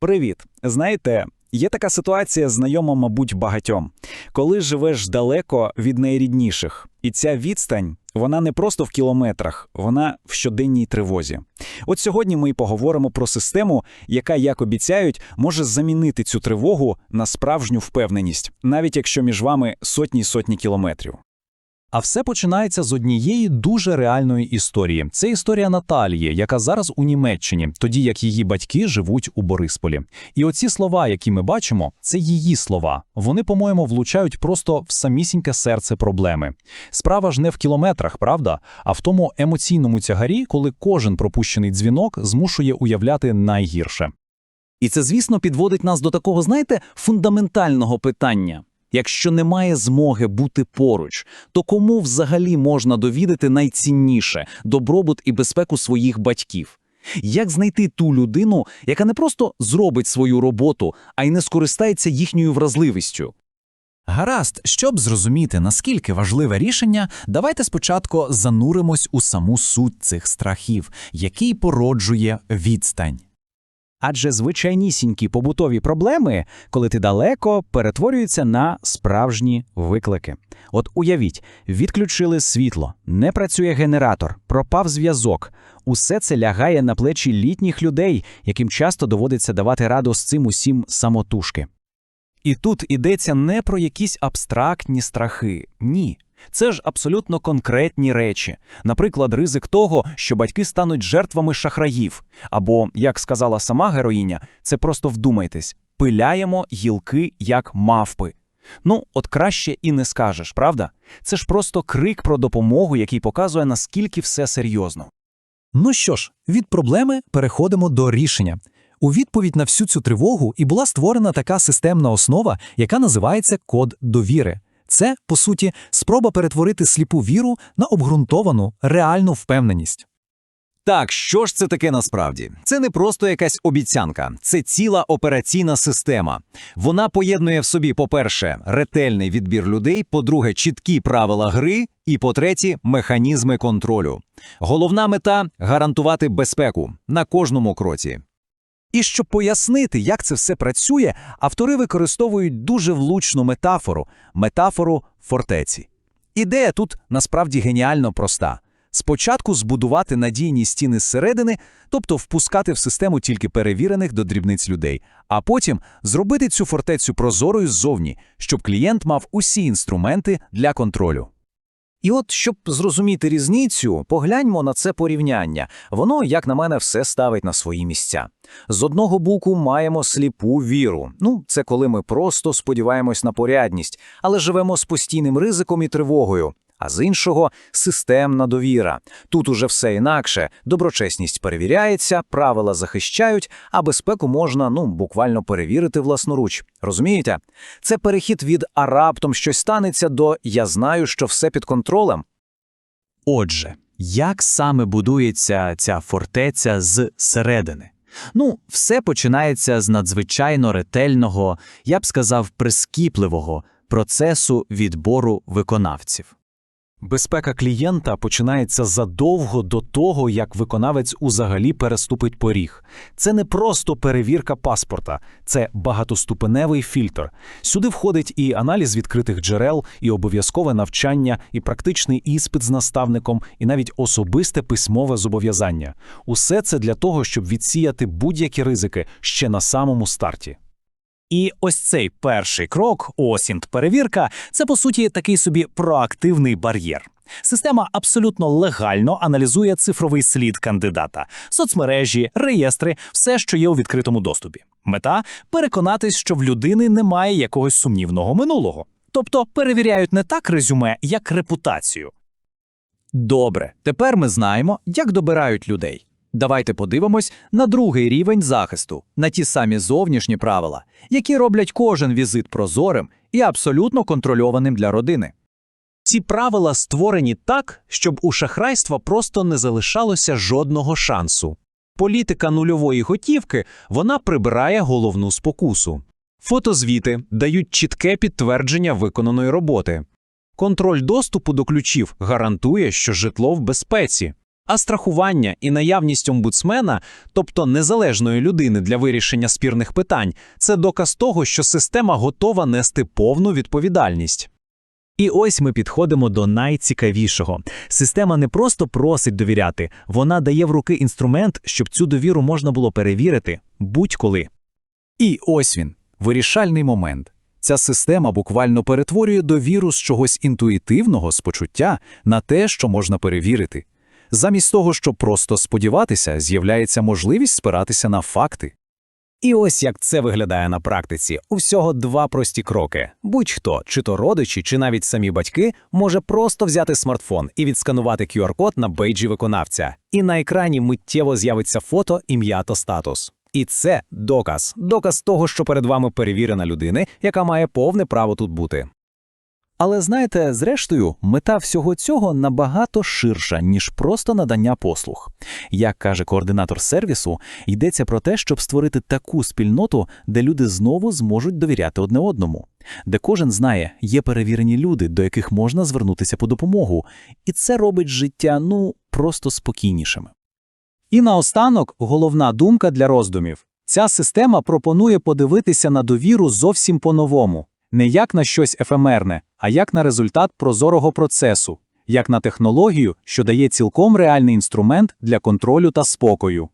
Привіт! Знаєте, є така ситуація знайома, мабуть, багатьом. Коли живеш далеко від найрідніших, і ця відстань, вона не просто в кілометрах, вона в щоденній тривозі. От сьогодні ми й поговоримо про систему, яка, як обіцяють, може замінити цю тривогу на справжню впевненість, навіть якщо між вами сотні й сотні кілометрів. А все починається з однієї дуже реальної історії. Це історія Наталії, яка зараз у Німеччині, тоді як її батьки живуть у Борисполі. І оці слова, які ми бачимо, це її слова. Вони, по-моєму, влучають просто в самісіньке серце проблеми. Справа ж не в кілометрах, правда, а в тому емоційному тягарі, коли кожен пропущений дзвінок змушує уявляти найгірше. І це, звісно, підводить нас до такого, знаєте, фундаментального питання. Якщо немає змоги бути поруч, то кому взагалі можна довідати найцінніше добробут і безпеку своїх батьків? Як знайти ту людину, яка не просто зробить свою роботу, а й не скористається їхньою вразливістю? Гаразд, щоб зрозуміти, наскільки важливе рішення, давайте спочатку зануримось у саму суть цих страхів, який породжує відстань. Адже звичайнісінькі побутові проблеми, коли ти далеко, перетворюються на справжні виклики. От уявіть, відключили світло, не працює генератор, пропав зв'язок. Усе це лягає на плечі літніх людей, яким часто доводиться давати раду з цим усім самотужки. І тут ідеться не про якісь абстрактні страхи. Ні. Це ж абсолютно конкретні речі. Наприклад, ризик того, що батьки стануть жертвами шахраїв. Або, як сказала сама героїня, це просто вдумайтесь: пиляємо гілки як мавпи. Ну, от краще і не скажеш, правда? Це ж просто крик про допомогу, який показує, наскільки все серйозно. Ну що ж, від проблеми переходимо до рішення. У відповідь на всю цю тривогу і була створена така системна основа, яка називається код довіри. Це, по суті, спроба перетворити сліпу віру на обґрунтовану, реальну впевненість. Так, що ж це таке насправді? Це не просто якась обіцянка, це ціла операційна система. Вона поєднує в собі, по-перше, ретельний відбір людей, по-друге, чіткі правила гри, і по-третє, механізми контролю. Головна мета гарантувати безпеку на кожному кроці. І щоб пояснити, як це все працює, автори використовують дуже влучну метафору метафору фортеці. Ідея тут насправді геніально проста. Спочатку збудувати надійні стіни зсередини, тобто впускати в систему тільки перевірених до дрібниць людей, а потім зробити цю фортецю прозорою ззовні, щоб клієнт мав усі інструменти для контролю. І от, щоб зрозуміти різницю, погляньмо на це порівняння. Воно, як на мене, все ставить на свої місця. З одного боку маємо сліпу віру. Ну, це коли ми просто сподіваємось на порядність, але живемо з постійним ризиком і тривогою. А з іншого системна довіра. Тут уже все інакше. Доброчесність перевіряється, правила захищають, а безпеку можна ну буквально перевірити власноруч. Розумієте? Це перехід від а раптом щось станеться до я знаю, що все під контролем. Отже, як саме будується ця фортеця з середини? Ну, все починається з надзвичайно ретельного, я б сказав, прискіпливого процесу відбору виконавців. Безпека клієнта починається задовго до того, як виконавець узагалі переступить поріг. Це не просто перевірка паспорта, це багатоступеневий фільтр. Сюди входить і аналіз відкритих джерел, і обов'язкове навчання, і практичний іспит з наставником, і навіть особисте письмове зобов'язання. Усе це для того, щоб відсіяти будь-які ризики ще на самому старті. І ось цей перший крок, осінт перевірка, це по суті такий собі проактивний бар'єр. Система абсолютно легально аналізує цифровий слід кандидата, соцмережі, реєстри, все, що є у відкритому доступі. Мета переконатись, що в людини немає якогось сумнівного минулого. Тобто перевіряють не так резюме, як репутацію. Добре, тепер ми знаємо, як добирають людей. Давайте подивимось на другий рівень захисту, на ті самі зовнішні правила, які роблять кожен візит прозорим і абсолютно контрольованим для родини. Ці правила створені так, щоб у шахрайства просто не залишалося жодного шансу. Політика нульової готівки вона прибирає головну спокусу. Фотозвіти дають чітке підтвердження виконаної роботи. Контроль доступу до ключів гарантує, що житло в безпеці. А страхування і наявність омбудсмена, тобто незалежної людини для вирішення спірних питань, це доказ того, що система готова нести повну відповідальність. І ось ми підходимо до найцікавішого. Система не просто просить довіряти, вона дає в руки інструмент, щоб цю довіру можна було перевірити будь-коли. І ось він, вирішальний момент. Ця система буквально перетворює довіру з чогось інтуїтивного, з почуття, на те, що можна перевірити. Замість того, щоб просто сподіватися, з'являється можливість спиратися на факти. І ось як це виглядає на практиці. У всього два прості кроки. Будь-хто, чи то родичі, чи навіть самі батьки, може просто взяти смартфон і відсканувати QR-код на бейджі виконавця. І на екрані миттєво з'явиться фото, ім'я та статус. І це доказ, доказ того, що перед вами перевірена людина, яка має повне право тут бути. Але знаєте, зрештою, мета всього цього набагато ширша, ніж просто надання послуг. Як каже координатор сервісу, йдеться про те, щоб створити таку спільноту, де люди знову зможуть довіряти одне одному, де кожен знає, є перевірені люди, до яких можна звернутися по допомогу, і це робить життя ну просто спокійнішими. І наостанок головна думка для роздумів. Ця система пропонує подивитися на довіру зовсім по-новому. Не як на щось ефемерне, а як на результат прозорого процесу, як на технологію, що дає цілком реальний інструмент для контролю та спокою.